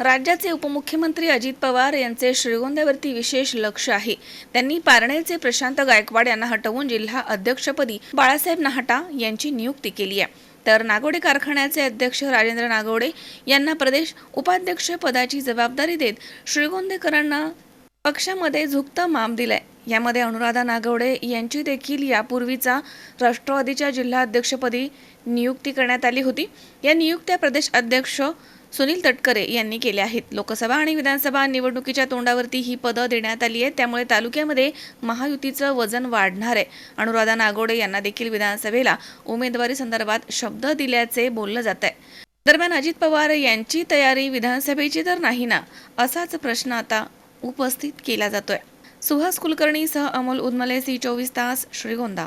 राज्याचे उपमुख्यमंत्री अजित पवार यांचे श्रीगोंद्यावरती विशेष लक्ष आहे. त्यांनी पारनेरचे प्रशांत गायकवाड यांना हटवून जिल्हा अध्यक्षपदी बाळासाहेब नाहटा यांची नियुक्ती केली आहे. तर नागोडे कारखान्याचे अध्यक्ष राजेंद्र नागोडे यांना प्रदेश उपाध्यक्ष पदाची जबाबदारी देत श्रीगोंदेकरांना पक्षामध्ये झुकतं माप दिलंय. यामध्ये अनुराधा नागवडे यांची देखील यापूर्वीचा राष्ट्रवादीच्या जिल्हा अध्यक्षपदी नियुक्ती करण्यात आली होती. या नियुक्त्या प्रदेश अध्यक्ष सुनील तटकरे यांनी केल्या आहेत. लोकसभा आणि विधानसभा निवडणुकीच्या तोंडावरती ही पदं देण्यात आली आहेत. त्यामुळे तालुक्यामध्ये महायुतीचं वजन वाढणार आहे. अनुराधा नागोडे यांना देखील विधानसभेला उमेदवारी संदर्भात शब्द दिल्याचे बोललं जात आहे. दरम्यान अजित पवार यांची तयारी विधानसभेची तर नाही ना? असाच प्रश्न आता उपस्थित केला जातोय. सुहास कुलकर्णीसह अमोल उदमले सी चोवीस तास श्रीगोंदा.